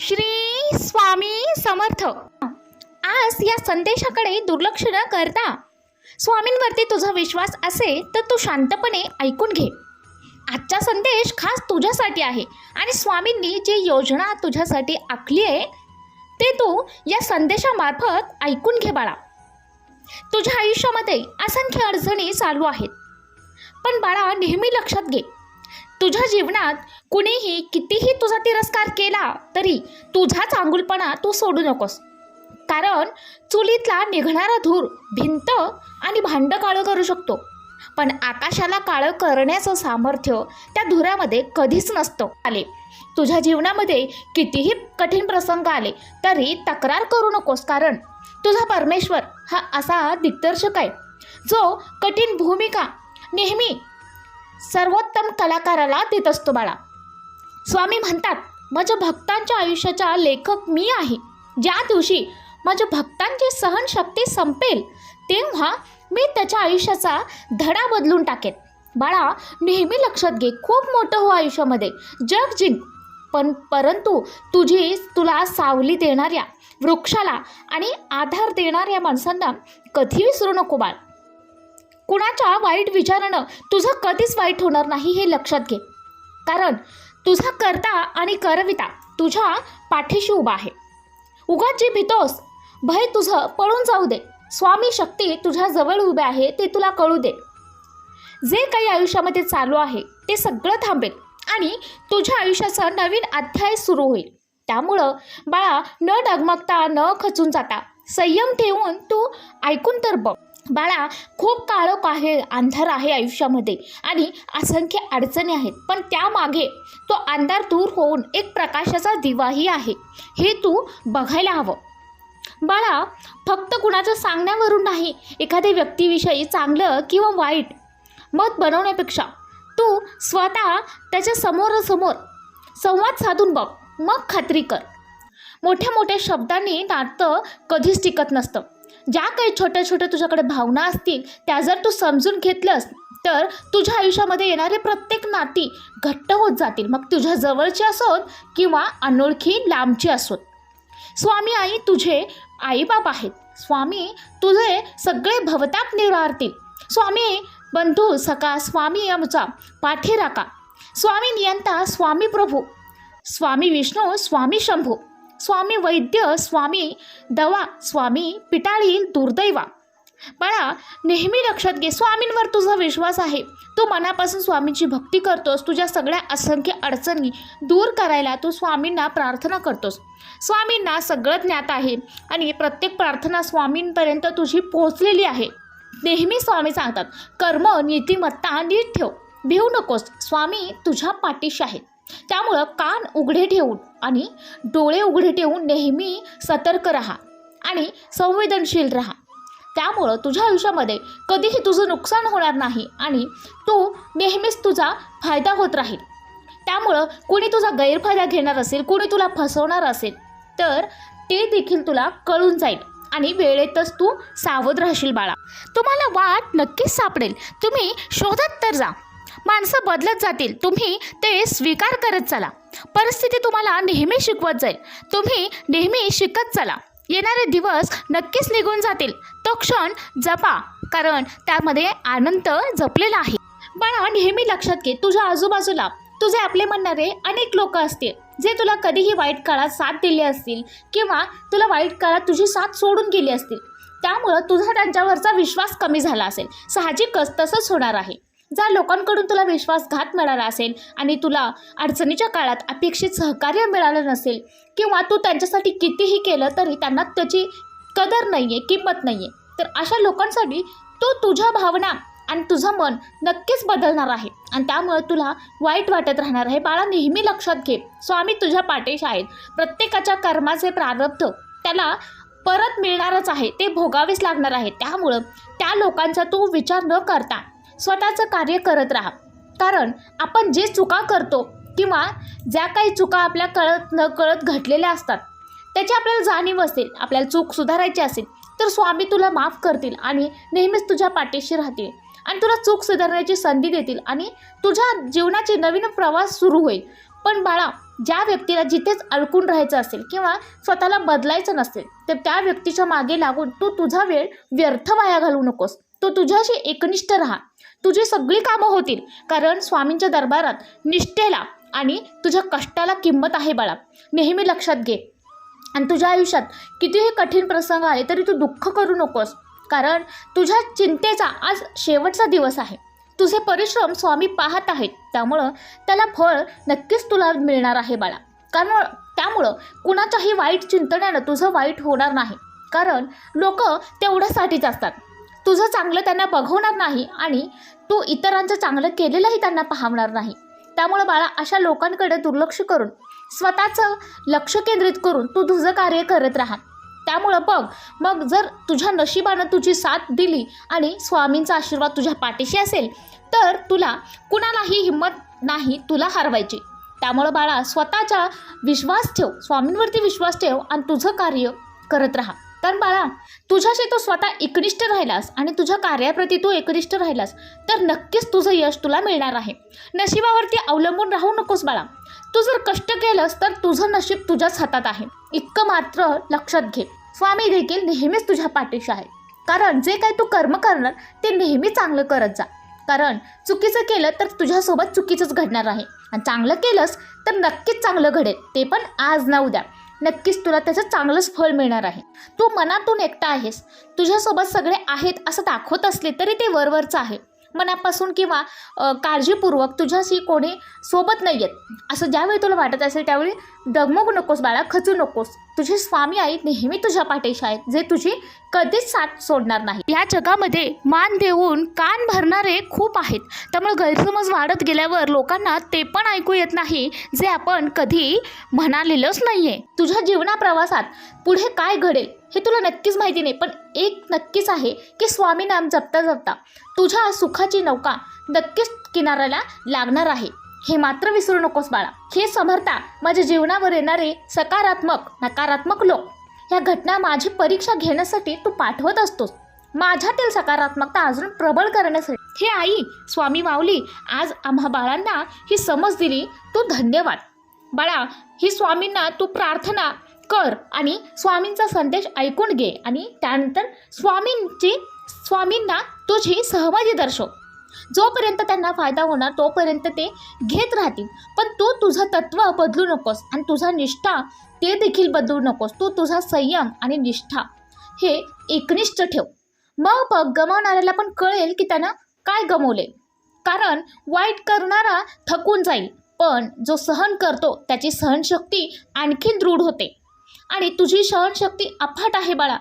श्री स्वामी समर्थ. आज या संदेशाकडे दुर्लक्ष न करता स्वामींवरती तुझा विश्वास असेल तर तू शांतपणे ऐकून घे. आजचा संदेश खास तुझ्यासाठी आहे आणि स्वामींनी जी योजना तुझ्यासाठी आखली आहे ते तू या संदेशामार्फत ऐकून घे बाळा. तुझ्या आयुष्यामध्ये असंख्य अडचणी चालू आहेत. पण बाळा नेहमी लक्षात घे. तुझ्या जीवनात कुणीही कितीही तुझा तिरस्कार केला तरी तुझा चांगुलपणा तू सोडू नकोस. कारण चुलीतला निघणारा धूर भिंत आणि भांडं काळं करू शकतो. पण आकाशाला काळं करण्याचं सामर्थ्य त्या धुरामध्ये कधीच नसतं आले. तुझ्या जीवनामध्ये कितीही कठीण प्रसंग आले तरी तक्रार करू नकोस कारण तुझा परमेश्वर हा असा दिग्दर्शक आहे. जो कठीण भूमिका नेहमी सर्वोत्तम कलाकाराला देत असतो बाळा. स्वामी म्हणतात माझ्या भक्तांच्या आयुष्याचा लेखक मी आहे. ज्या दिवशी माझ्या भक्तांची सहनशक्ती संपेल तेव्हा मी त्याच्या आयुष्याचा धडा बदलून टाकेन. बाळा नेहमी लक्षात घे खूप मोठं हो आयुष्यामध्ये. जग जिंक. पण परंतु तुझी तुला सावली देणाऱ्या वृक्षाला आणि आधार देणाऱ्या माणसांना कधी विसरू नको बाळ. कुणाच्या वाईट विचारानं तुझं कधीच वाईट होणार नाही हे लक्षात घे. कारण तुझा करता आणि करविता तुझ्या पाठीशी उभा आहे. उगाच जी भीतोस भय तुझं पळून जाऊ दे. स्वामी शक्ती तुझ्या जवळ उभे आहे ते तुला कळू दे. जे काही आयुष्यामध्ये चालू आहे ते सगळं थांबेल आणि तुझ्या आयुष्याचा नवीन अध्याय सुरू होईल. त्यामुळं बाळा न डगमगता न खचून जाता संयम ठेवून तू ऐकून तर बघ. बाळा खूप काळोख आहे अंधार आहे आयुष्यामध्ये आणि असंख्य अडचणी आहेत. पण त्यामागे तो अंधार दूर होऊन एक प्रकाशाचा दिवाही आहे. हे तू बघायला हवं. बाळा फक्त कुणाचं सांगण्यावरून नाही एखाद्या व्यक्तीविषयी चांगलं किंवा वाईट मत बनवण्यापेक्षा तू स्वतः त्याच्या समोरासमोर संवाद साधून बघ मग खात्री कर. मोठ्या मोठ्या शब्दांनी नातं कधीच टिकत नसतं. ज्या काही छोट्या छोट्या तुझ्याकडे भावना असतील त्या जर तू समजून घेतलंस तर तुझ्या आयुष्यामध्ये येणारे प्रत्येक नाती घट्ट होत जातील. मग तुझ्या जवळची असोत किंवा अनोळखी लांबची असोत. स्वामी आई तुझे आईबाप आहेत. स्वामी तुझे सगळे भवताप निवारतील स्वामी बंधू सका स्वामी आमचा पाठी राका स्वामी नियंता स्वामी प्रभू. स्वामी विष्णू स्वामी शंभू. स्वामी वैद्य स्वामी दवा स्वामी पिटाळी दुर्दैवा बाळा नेहमी लक्षात घे स्वामींवर तुझा विश्वास आहे. तू मनापासून स्वामींची भक्ती करतोस तुझ्या सगळ्या असंख्य अडचणी दूर करायला तू स्वामींना प्रार्थना करतोस. स्वामींना सगळं ज्ञात आहे आणि प्रत्येक प्रार्थना स्वामींपर्यंत तुझी पोहोचलेली आहे. नेहमी स्वामी सांगतात कर्म नीतिमत्ता नीट ठेव. भिवू नकोस. स्वामी तुझ्या पाठीशी आहेत. त्यामुळं कान उघडे ठेवून आणि डोळे उघडे ठेवून नेहमी सतर्क राहा आणि संवेदनशील राहा. त्यामुळं तुझ्या आयुष्यामध्ये कधीही तुझं नुकसान होणार नाही आणि तू नेहमीच तुझा फायदा होत राहील. त्यामुळं कोणी तुझा गैरफायदा घेणार असेल कोणी तुला फसवणार असेल तर ते देखील तुला कळून जाईल आणि वेळेतच तू सावध राहशील बाळा. तुम्हाला वाट नक्कीच सापडेल. तुम्ही शोधत तर जा. माणसं बदलत जातील. तुम्ही ते स्वीकार करत चला. परिस्थिती तुम्हाला नेहमी शिकवत जाईल. तुम्ही नेहमी शिकत चला. येणारे दिवस नक्कीच निघून जातील. तो क्षण जपा कारण त्यामध्ये आनंद जपलेला आहे. बाळा नेहमी लक्षात घे तुझ्या आजूबाजूला तुझे आपले म्हणणारे अनेक लोक असतील जे तुला कधीही वाईट काळात साथ दिले असतील किंवा तुला वाईट काळात तुझी साथ सोडून गेली असतील. त्यामुळं तुझा त्यांच्यावरचा विश्वास कमी झाला असेल. साहजिकच तसंच होणार आहे. ज्या लोकांकडून तुला विश्वासघात मिळाला असेल आणि तुला अडचणीच्या काळात अपेक्षित सहकार्य मिळालं नसेल किंवा तू त्यांच्यासाठी कितीही केलं तरी त्यांना त्याची कदर नाही आहे किंमत नाही आहे तर अशा लोकांसाठी तो तुझ्या भावना आणि तुझं मन नक्कीच बदलणार आहे. आणि त्यामुळे तुला वाईट वाटत राहणार आहे. बाळा नेहमी लक्षात घे. स्वामी तुझ्या पाठीशी आहेत. प्रत्येकाच्या कर्माचे प्रारब्ध त्याला परत मिळणारच आहे. ते भोगावेच लागणार आहे. त्यामुळं त्या लोकांचा तू विचार न करता स्वतःचं कार्य करत राहा. कारण आपण जे चुका करतो किंवा ज्या काही चुका आपल्या कळत न कळत घडलेल्या असतात त्याची आपल्याला जाणीव असेल आपल्याला चूक सुधारायची असेल तर स्वामी तुला माफ करतील आणि नेहमीच तुझ्या पाठीशी राहतील आणि तुला चूक सुधारण्याची संधी देतील आणि तुझ्या जीवनाची नवीन प्रवास सुरू होईल. पण बाळा ज्या व्यक्तीला जिथेच अडकून राहायचं असेल किंवा स्वतःला बदलायचं नसेल तर त्या व्यक्तीच्या मागे लागून तू तुझा वेळ व्यर्थ वाया घालू नकोस. तू तुझ्याशी एकनिष्ठ राहा. तुझी सगळी कामं होतील. कारण स्वामींच्या दरबारात निष्ठेला आणि तुझ्या कष्टाला किंमत आहे बाळा. नेहमी लक्षात घे. आणि तुझ्या आयुष्यात कितीही कठीण प्रसंग आले तरी तू दुःख करू नकोस. कारण तुझ्या चिंतेचा आज शेवटचा दिवस आहे. तुझे परिश्रम स्वामी पाहत आहेत. त्यामुळं त्याला फळ नक्कीच तुला मिळणार आहे बाळा. कारण त्यामुळं कुणाच्याही वाईट चिंतण्यानं तुझं वाईट होणार नाही. कारण लोक तेवढ्यासाठीच असतात. तुझं चांगलं त्यांना बघवणार नाही आणि तू इतरांचं चांगलं केलेलंही त्यांना पाहणार नाही. त्यामुळं बाळा अशा लोकांकडे दुर्लक्ष करून स्वतःचं लक्ष केंद्रित करून तू तुझं कार्य करत राहा. त्यामुळं बघ मग जर तुझ्या नशिबानं तुझी साथ दिली आणि स्वामींचा आशीर्वाद तुझ्या पाठीशी असेल तर तुला कुणालाही हिंमत नाही तुला हरवायची. त्यामुळं बाळा स्वतःचा विश्वास ठेव स्वामींवरती विश्वास ठेव आणि तुझं कार्य करत राहा. कारण बाळा तुझ्याशी तू स्वतः एकनिष्ठ राहिलास आणि तुझ्या कार्याप्रती तू एकनिष्ठ राहिलास तर नक्कीच तुझं यश तुला मिळणार आहे. नशिबावरती अवलंबून राहू नकोस बाळा. तू जर कष्ट केलंस तर तुझं नशीब तुझ्याच हातात आहे. इतकं मात्र लक्षात घे. स्वामी देखील नेहमीच तुझ्या पाठीशी आहे. कारण जे काही तू कर्म करणार ते नेहमी चांगलं करत जा. कारण चुकीचं केलं तर तुझ्यासोबत चुकीचंच घडणार आहे. आणि चांगलं केलंस तर नक्कीच चांगलं घडेल. ते पण आज ना उद्या. नक्कीच तुला त्याचं चांगलंच फळ मिळणार आहे. तू मनातून एकटा आहेस. तुझ्यासोबत सगळे आहेत असं दाखवत असले तरी ते वरवरचं आहे. मनापासून किंवा काळजीपूर्वक तुझ्याशी कोणी सोबत नाही आहेत असं ज्यावेळी तुला वाटत असेल त्यावेळी डगमगू नकोस बाळा खचू नकोस. तुझे स्वामी आई नेहमी तुझ्या पाठीशी आहेत जे तुझी कधीच साथ सोडणार नाही. या जगामध्ये मान देऊन कान भरणारे खूप आहेत. त्यामुळे गैरसमज वाढत गेल्यावर लोकांना ते पण ऐकू येत नाही जे आपण कधी म्हणालेलंच नाही आहे तुझ्या जीवना प्रवासात पुढे काय घडेल हे तुला नक्कीच माहिती नाही पण एक नक्कीच आहे की स्वामी नाम जपता जपता तुझ्या सुखाची नौका नक्कीच किनाऱ्याला लागणार आहे. हे मात्र विसरू नकोस बाळा. हे समर्था माझ्या जीवनावर येणारे सकारात्मक नकारात्मक लोक. ह्या घटना माझी परीक्षा घेण्यासाठी तू पाठवत असतोस. माझ्यातील सकारात्मकता अजून प्रबळ करण्यासाठी. हे आई स्वामी माऊली आज आम्हा बाळांना ही समज दिली. तू धन्यवाद. बाळा ही स्वामींना तू प्रार्थना कर आणि स्वामींचा संदेश ऐकून घे आणि त्यानंतर स्वामींची स्वामींना तुझी सहमती दर्शव. जोपर्यंत त्यांना फायदा होणार तोपर्यंत ते घेत राहतील. पण तू तुझं तत्व बदलू नकोस आणि तुझा निष्ठा ते देखील बदलू नकोस. तू तुझा संयम आणि निष्ठा हे एकनिष्ठ ठेव. मग बघ गमावणाऱ्याला पण कळेल की त्यानं काय गमवले. कारण वाईट करणारा थकून जाईल पण जो सहन करतो त्याची सहनशक्ती आणखीन दृढ होते. आणि तुझी सहनशक्ती अफाट आहे बाळा.